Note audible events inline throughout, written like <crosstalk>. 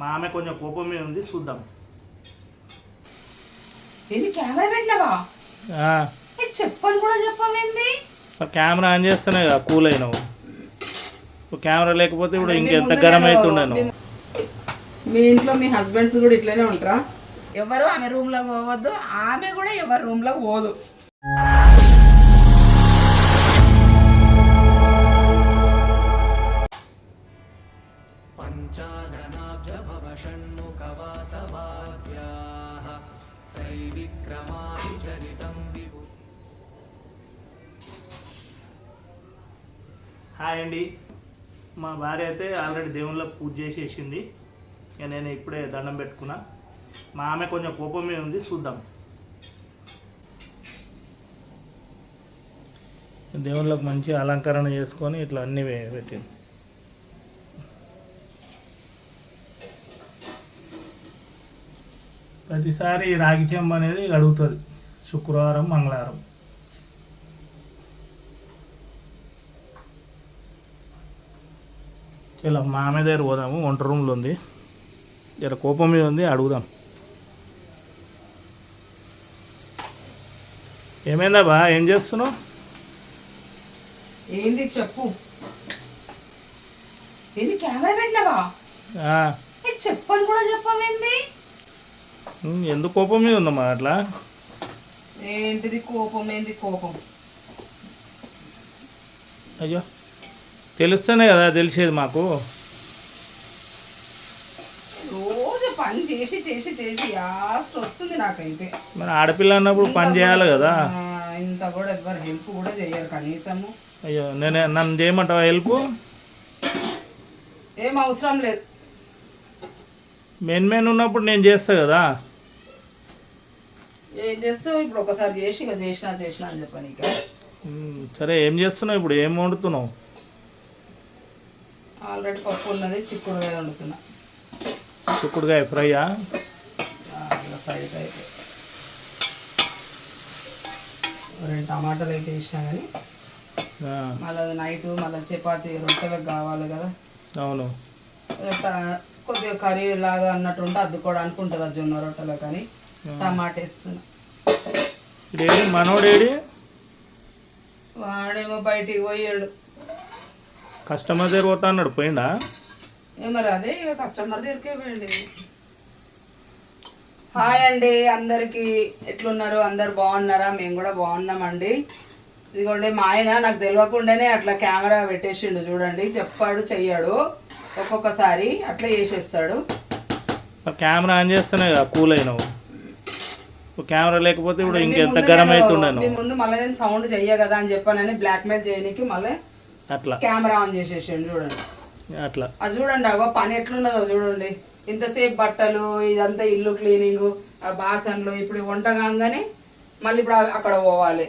మా ఆమె కొంచెం కోపం మీద ఉంది చూద్దాం. ఇది కెమెరా పెట్టినవా చెప్పని కూడా చెప్పవేంది కెమెరా ఆన్ చేస్తేనే కదా కూల్ అయినావు. కెమెరా లేకపోతే ఇప్పుడు ఇంకెంత గరం మీ- మీ ఇంట్లో మీ హస్బెండ్స్ కూడా ఇట్లనే ఉంటారా? ఎవరు ఆమె రూమ్లో పోవద్దు ఆమె కూడా ఎవరి రూమ్లో పోదు. హాయ్ అండి. మా భార్య అయితే ఆల్రెడీ దేవుళ్ళకి పూజ చేసేసింది. ఇక నేను ఇప్పుడే దండం పెట్టుకున్నా. మా ఆమె కొంచెం కోపమే ఉంది చూద్దాం. దేవుళ్ళకి మంచి అలంకరణ చేసుకొని ఇట్లా అన్నీ పెట్టింది. ప్రతిసారి రాగి చెంబు అనేది అడుగుతుంది. శుక్రవారం మంగళవారం. ఇలా మా ఆమె దగ్గర పోదాము వంట రూమ్లో ఉంది. జర కోపం మీద ఉంది అడుగుదాం. ఏమైందా బా ఏం చేస్తున్నావు? ఏంది చెప్పు. ఇది కెమెరా పెట్టినవా? చెప్పని కూడా చెప్పవేంది ఎందుకు కోపం మీద ఉందమ్మా అట్లా? ఏంటిది కోపం ఏంది కోపం? అయ్యో. తెలుస్తేనే కదా తెలిసేది మాకు. రోజు పని చేసి చేసి చేసి లాస్ట్ వస్తుంది నాకైతే. మరి ఆడపిల్ల అన్నప్పుడు పని చేయాలి కదా. ఇంత కూడా ఎవ్వరు హెల్ప్ కూడా చేయరు కనీసము. అయ్యో నేనే నన్ను చేయమంటావా హెల్ప్? ఏం అవసరం లేదు. మెయిన్ మెయిన్ ఉన్నప్పుడు నేను చేస్తా కదా. ఏం చేస్తావు? ఇప్పుడు ఒకసారి చేసి ఇక చేసినా చేసినా అని చెప్పాను సరే ఏం చేస్తున్నావు ఇప్పుడు? ఏం వండుతున్నావు? ఆల్రెడీ పప్పు ఉన్నది చిక్కుడుగా వండుతున్నా. చిక్కుడుకాయ ఫ్రైయా? ఫ్రై అయితే రెండు టమాటాలు అయితే వేసినా కానీ మళ్ళీ నైట్ మళ్ళీ చపాతి రొట్టెలకు కావాలి కదా. అవును. కొద్దిగా కర్రీ లాగా అన్నట్టు ఉంటే అద్దుకోవడానికి ఉంటుంది ఆ జొన్న రొట్టెలో కానీ టమాటా వేస్తున్నా. మనోడేడి? వాడేమో బయటికి పోయాడు. కస్టమర్ దగ్గర పోతా అన్నాడు పోయిండా? ఏ మరి అదే కస్టమర్ దగ్గరికే పోయండి. హాయ్ అండి అందరికి ఎట్లున్నారు? అందరు బాగున్నారా? మేము కూడా బాగున్నామండి. ఇదిగోండి మా ఆయన నాకు తెలియకుండానే అట్లా కెమెరా పెట్టేసిండు చూడండి. చెప్పాడు చెయ్యాడు. ఒక్కొక్కసారి అట్లా చేసేస్తాడు. మరి కెమెరా ఆన్ చేస్తేనే కదా కూల్ అయినావు. కెమెరా లేకపోతే ఇప్పుడు ఇంకెంత గరం అవుతుండే ముందు మళ్ళీ నేను సౌండ్ చెయ్య కదా అని చెప్పానని బ్లాక్మెయిల్ చేయడానికి మళ్ళీ అట్లా. కెమెరా ఆన్ చేసేసిండు చూడండి. అట్లా. అది చూడండి అగో పని ఎట్లున్నదో చూడండి. ఇంతసేపు బట్టలు ఇదంతా ఇల్లు క్లీనింగ్ బాసన్లు ఇప్పుడు వంట కాగానే మళ్ళీ ఇప్పుడు అక్కడ పోవాలి.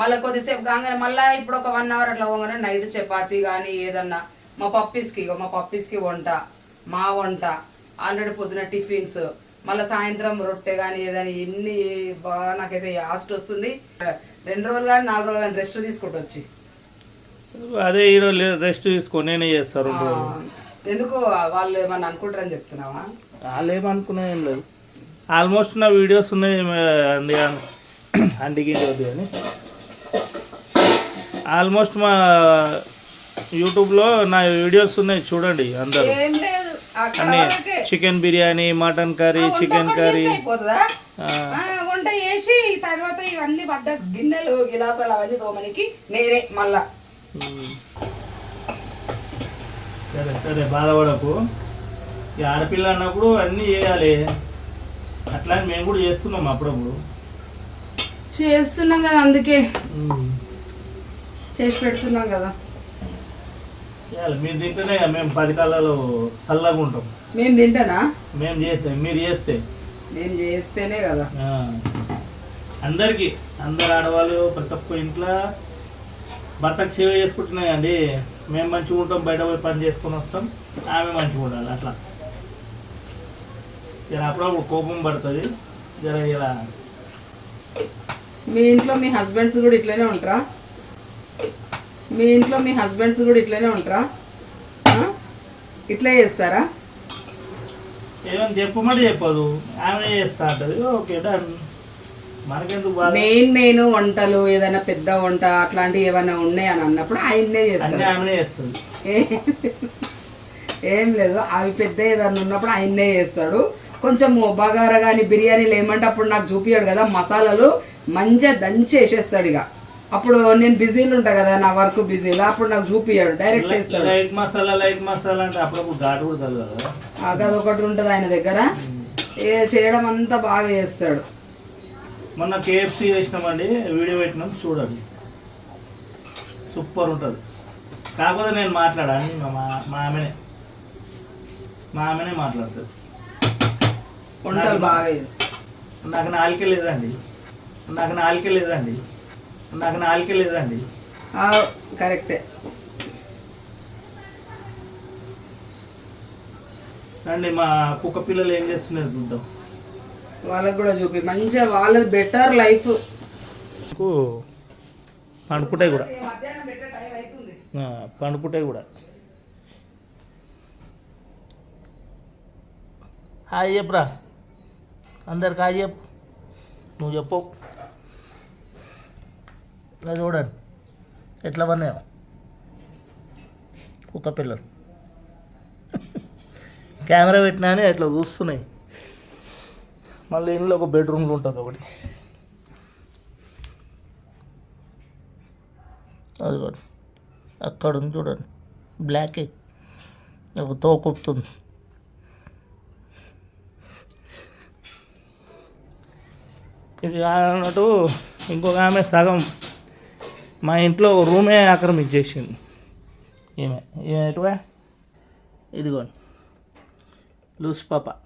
మళ్ళీ కొద్దిసేపు కాగానే మళ్ళీ ఇప్పుడు ఒక వన్ అవర్ అట్లా పోగానే నైట్ చపాతీ కానీ ఏదన్నా మా పప్పీస్కి ఇగో మా పప్పీస్కి వంట మా వంట ఆల్రెడీ పొద్దున టిఫిన్స్ మళ్ళీ సాయంత్రం రొట్టె కానీ ఏదని ఎన్ని బాగా నాకైతే యాస్ట్ వస్తుంది. రెండు రోజులు కానీ నాలుగు రోజులు కానీ రెస్ట్ తీసుకుంటూ వచ్చి అదే ఈరోజు రెస్ట్ తీసుకో నేనే చేస్తాను రెండు ఆ, రోజులు. ఎందుకు వాళ్ళు ఏమన్నా అనుకుంటారని చెప్తున్నావా? వాళ్ళు ఏమనుకునే ఏం లేదు. ఆల్మోస్ట్ నా వీడియోస్ ఉన్నాయి అంది అండికి వద్దు కానీ. ఆల్మోస్ట్ మా యూట్యూబ్లో నా వీడియోస్ ఉన్నాయి చూడండి అందరు. ఏం లేదు అక్కడ అన్ని. Chicken biryani mutton curry chicken curry. వంట చేసి తర్వాత ఇవన్నీ పడ్డ గిన్నెలు గిలాసాలు అవన్నీ తోమనికి నేనే మళ్ళా. సరే సరే బాధపడకు. ఈ ఆడపిల్ల అన్నప్పుడు అన్నీ చేయాలి. అట్లా అని మేము కూడా చేస్తున్నాం అప్పుడప్పుడు. చేస్తున్నాం కదా అందుకే. చేసి పెడుతున్నాం కదా. మీరు తింటేనే మేము పది కాలాలు చల్లగా ఉంటాం. మేము తింటానా? మేము చేస్తే మీరు చేస్తే. మేము చేస్తేనే కదా. ఆ. అందరికీ అందరు ఆడవాళ్ళు ప్రతి ఒక్క ఇంట్లో భర్తకు సేవ చేసుకుంటున్నాయండి. మేము మంచిగా ఉంటాం బయట పోయి పని చేసుకొని వస్తాం. ఆమె మంచిగా ఉండాలి అట్లా. జర అప్పుడప్పుడు కోపం పడుతుంది. జర ఇలా మీ ఇంట్లో మీ హస్బెండ్స్ కూడా ఇట్లనే ఉంటారా? మీ ఇంట్లో మీ హస్బెండ్స్ కూడా ఇట్లనే ఉంటారా? ఇట్లే చేస్తారా? ఏమైనా చెప్పమంటే చెప్పదు. ఆమె చేస్తా అంటది. Okay done. మెయిన్ మెయిన్ వంటలు ఏదైనా పెద్ద వంట అట్లాంటివి ఏమైనా ఉన్నాయని అన్నప్పుడు ఆయన్నే చేస్తాడు. ఏ- ఏం లేదు అవి పెద్ద ఏదన్నా ఉన్నప్పుడు ఆయన్నే చేస్తాడు. కొంచెం బగారా కానీ బిర్యానీలు ఏమంటే అప్పుడు నాకు చూపియాడు కదా మసాలాలు మంచిగా దంచి వేసేస్తాడు ఇక. అప్పుడు నేను బిజీలు ఉంటా కదా నా వర్క్ బిజీలో అప్పుడు నాకు చూపియాడు డైరెక్ట్ వేస్తాడు. లైట్ మసాలా లైట్ మసాలా అంటే అప్పుడప్పుడు ఘాటు కూడా తగ్గదు కదా. అదొకటి ఉంటుంది ఆయన దగ్గర. ఏ చేయడం అంతా బాగా చేస్తాడు. మొన్న కేఎఫ్సీ చేసినామండి వీడియో పెట్టినాం చూడండి. సూపర్ ఉంటుంది. కాకపోతే నేను మాట్లాడాను మా మా- ఆమెనే. మా ఆమెనే మాట్లాడుతుంది. వంటలు బాగా నాకు నాలుకే లేదండి. నాకు నాలుకే లేదండి. నాకు నాలుకే లేదండి. కరెక్టే. రండి మా కుక్క పిల్లలు ఏం చేస్తున్నారు చూద్దాం. వాళ్ళకి కూడా చూపి. మంచిగా వాళ్ళది బెటర్ లైఫ్ నాకు పండుకుంటాయి కూడా. ఆ, పండుకుంటాయి కూడా. హాయ్ చెప్పురా. అందరికి హాయ్ చెప్పు. నువ్వు చెప్పు. అది చూడండి. ఎట్లా పన్నాయో. కుక్క పిల్లలు. <laughs> కెమెరా పెట్టినా అని అట్లా చూస్తున్నాయి. మళ్ళీ ఇంట్లో ఒక బెడ్రూమ్లో ఉంటుంది ఒకటి. అది కూడా అక్కడ ఉంది చూడండి. బ్లాక్ ఎగ్ ఒక తోకొస్తుంది ఇది అన్నట్టు ఇంకొక ఆమె సగం మా ఇంట్లో ఒక రూమే ఆక్రమించేసింది. ఏమే ఈమె ఇదిగోండి. లూస్ పాప.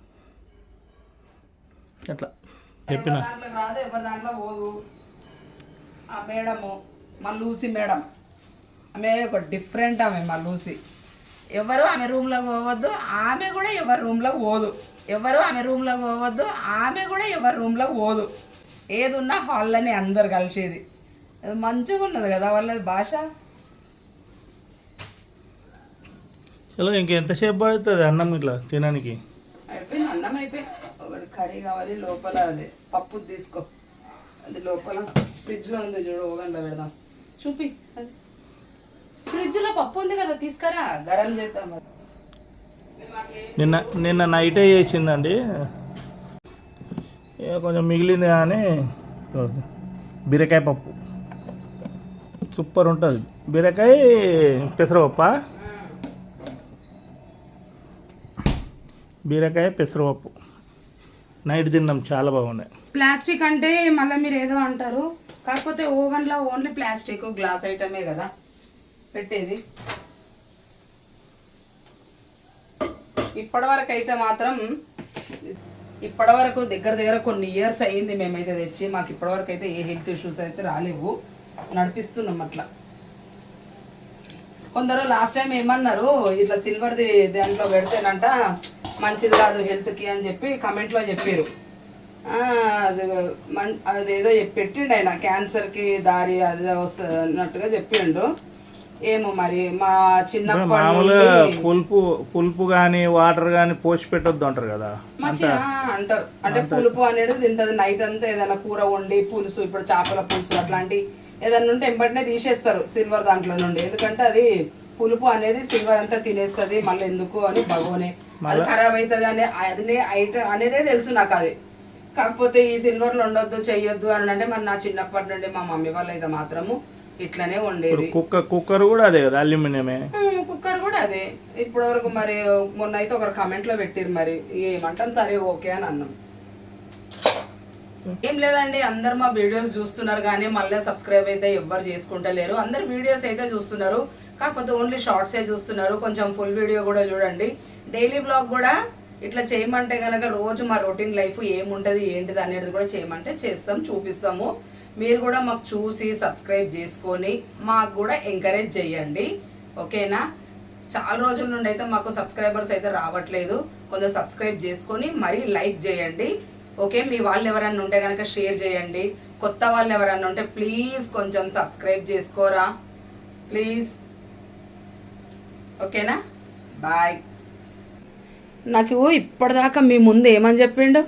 ఎట్లా చెప్పిన? దాంట్లో కాదు ఎవరి దాంట్లో పోదు. ఆ మేడము మా లూసి మేడం. ఆమె ఒక డిఫరెంట్ ఆమె మా లూసి. ఎవరు ఆమె రూమ్లోకి పోవద్దు ఆమె కూడా ఎవరి రూమ్లోకి పోదు. ఎవరు ఆమె రూమ్లోకి పోవద్దు ఆమె కూడా ఎవరి రూమ్లోకి పోదు. ఏది ఉన్నా హాల్లోనే అందరు కలిసేది. అది మంచిగా ఉన్నది కదా వాళ్ళది భాష? చలో ఇంకెంతసేపు పడుతుంది అన్నం ఇట్లా తినడానికి? అయిపోయింది అన్నం అయిపోయింది ఒకటి కర్రీ కావాలి లోపల అది పప్పు తీసుకో. అది లోపల ఫ్రిడ్జ్లో ఉంది చూడు ఓవెన్లో పెడదాం. చూపి అది. ఫ్రిడ్జ్లో పప్పు ఉంది కదా తీసుకురా గరం చేద్దాం మరి. నిన్న నిన్న నైటే చేసిందండి. కొంచెం మిగిలింది కానీ బీరకాయ పప్పు. సూపర్ ఉంటుంది. బీరకాయ పెసరపప్ప? బీరకాయ పెసరపప్పు. నైట్ తిన్నాం చాలా బాగున్నాయి. ప్లాస్టిక్ అంటే మళ్ళీ మీరు ఏదో అంటారు. కాకపోతే ఓవెన్లో ఓన్లీ ప్లాస్టిక్ గ్లాస్ ఐటమే కదా పెట్టేది. ఇప్పటివరకు అయితే మాత్రం ఇప్పటివరకు దగ్గర దగ్గర కొన్ని ఇయర్స్ అయ్యింది మేమైతే తెచ్చి మాకు ఇప్పటివరకు అయితే ఏ హెల్త్ ఇష్యూస్ అయితే రాలేవు. నడిపిస్తున్నాం అట్లా. కొందరు లాస్ట్ టైం ఏమన్నారు ఇట్లా సిల్వర్ది దాంట్లో పెడితేనంట మంచిది కాదు హెల్త్కి అని చెప్పి కమెంట్లో చెప్పారు ఆ, అది మన్ అదేదో పెట్టిండు ఆయన క్యాన్సర్కి దారి అది వస్తుంది అన్నట్టుగా చెప్పిండు ఏమో మరి మా నుండి పులుపు పులుపు కానీ వాటర్ కానీ పోసి పెట్టొద్దు అంటారు కదా. అంటారు. అంటే పులుపు అనేది తింటది. నైట్ అంతా ఏదైనా కూర వండి పులుసు ఇప్పుడు చేపల పులుసు అట్లాంటి ఏదన్నా ఉంటే ఎంబటినే తీసేస్తారు సిల్వర్ దాంట్లో నుండి. ఎందుకంటే అది పులుపు అనేది సిల్వర్ అంతా తినేస్తుంది మళ్ళీ ఎందుకు అని భగోనే. అది ఖరాబ్ అవుతుంది అనే అదే ఐటమ్ అనేదే తెలుసు నాకు అది. కాకపోతే ఈ సిల్వర్లో ఉండొద్దు చెయ్యొద్దు అని అంటే మరి నా చిన్నప్పటి నుండి మా మమ్మీ వాళ్ళు అయితే మాత్రము ఇట్లనే వండేది కుక్క కుక్కర్ కూడా అదే కదా అల్యూమినియమే? కుక్కర్ కూడా అదే. ఇప్పటి వరకు మరి మొన్న అయితే ఒకరు కామెంట్లో పెట్టిరు మరి ఏమంటాం సరే ఓకే అని అన్నాం. ఏం లేదండి అందరు మా వీడియోస్ చూస్తున్నారు కానీ మళ్ళీ సబ్స్క్రైబ్ అయితే ఎవ్వరు చేసుకుంటలేరు అందరు వీడియోస్ అయితే చూస్తున్నారు కాకపోతే ఓన్లీ షార్ట్సే చూస్తున్నారు. కొంచెం ఫుల్ వీడియో కూడా చూడండి. డైలీ బ్లాగ్ కూడా ఇట్లా చేయమంటే కనుక రోజు మా రొటీన్ లైఫ్ ఏముంటది ఏంటిది అనేది కూడా చేయమంటే చేస్తాం చూపిస్తాము. మీరు కూడా మాకు చూసి సబ్స్క్రైబ్ చేసుకొని మాకు కూడా ఎంకరేజ్ చేయండి. ఓకేనా? చాలా రోజుల నుండి అయితే మాకు సబ్స్క్రైబర్స్ అయితే రావట్లేదు. కొంచెం సబ్స్క్రైబ్ చేసుకొని మరీ లైక్ చేయండి. ఓకే? మీ వాళ్ళు ఎవరన్నా ఉంటే కనుక షేర్ చేయండి. కొత్త వాళ్ళు ఎవరన్నా ఉంటే ప్లీజ్ కొంచెం సబ్స్క్రైబ్ చేసుకోరా. ప్లీజ్ ఓకేనా? బాయ్ నాకు ఇప్పటిదాకా మీ ముందు ఏమని చెప్పిండు?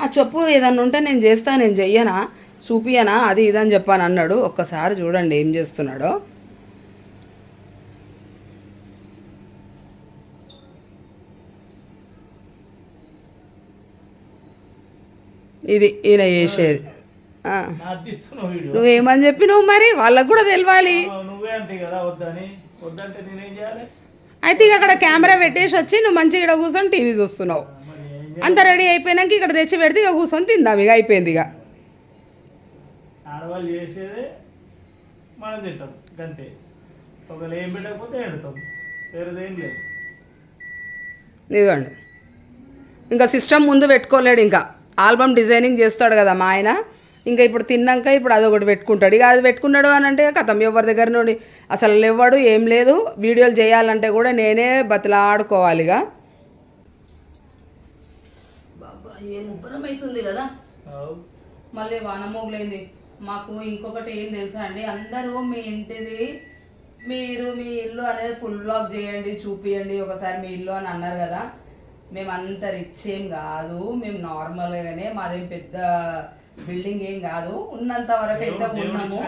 ఆ చెప్పు ఏదన్నా ఉంటే నేను చేస్తా నేను చెయ్యనా? చూపియనా అది ఇది అని చెప్పాను అన్నాడు. ఒక్కసారి చూడండి ఏం చేస్తున్నాడో. ఇది ఈయన చేసేది. నువ్వేమని చెప్పినావు మరి? వాళ్ళకు కూడా తెలియాలి. నువ్వే అంటే కదా వద్దని. వద్దంటే నేనేం చేయాలి? అయితే ఇక అక్కడ కెమెరా పెట్టేసి వచ్చి నువ్వు మంచిగా ఇక్కడ కూర్చొని టీవీ చూస్తున్నావు. అంత రెడీ అయిపోయినాక ఇక్కడ తెచ్చి పెడితే ఇక కూర్చొని తిందాం ఇక అయిపోయింది ఇక. ఆడవాళ్ళు చేసేదే మనం తింటాం గంతే. ఒకవేళ ఏం పెట్టకపోతే ఎడతాం వేరేదేం లేదు. ఇదిగోండి. ఇంకా సిస్టమ్ ముందు పెట్టుకోలేడు ఇంకా. ఆల్బమ్ డిజైనింగ్ చేస్తాడు కదా మా ఆయన. ఇంకా ఇప్పుడు తిన్నాక ఇప్పుడు అదొకటి పెట్టుకుంటాడు. ఇక అది పెట్టుకున్నాడు అని అంటే కథం ఎవరి దగ్గర నుండి అసలు లేవాడు ఏం లేదు. వీడియోలు చేయాలంటే కూడా నేనే బతిలాడుకోవాలి ఇక. బాబా ఏం ఉబ్బరం అవుతుంది కదా. మళ్ళీ వానమోగులైంది మాకు ఇంకొకటి ఏం తెలుసా అండి? అందరూ మీ ఇంటిది మీరు మీ ఇల్లు అనేది ఫుల్ బ్లాక్ చేయండి చూపియండి. ఒకసారి మీ ఇల్లు అని అన్నారు కదా. మేము అంత రిచ్ ఏం కాదు. మేము నార్మల్గానే మాదేం పెద్ద బిల్డింగ్ ఏం కాదు ఉన్నంత వరకు అయితే ఉన్నాము.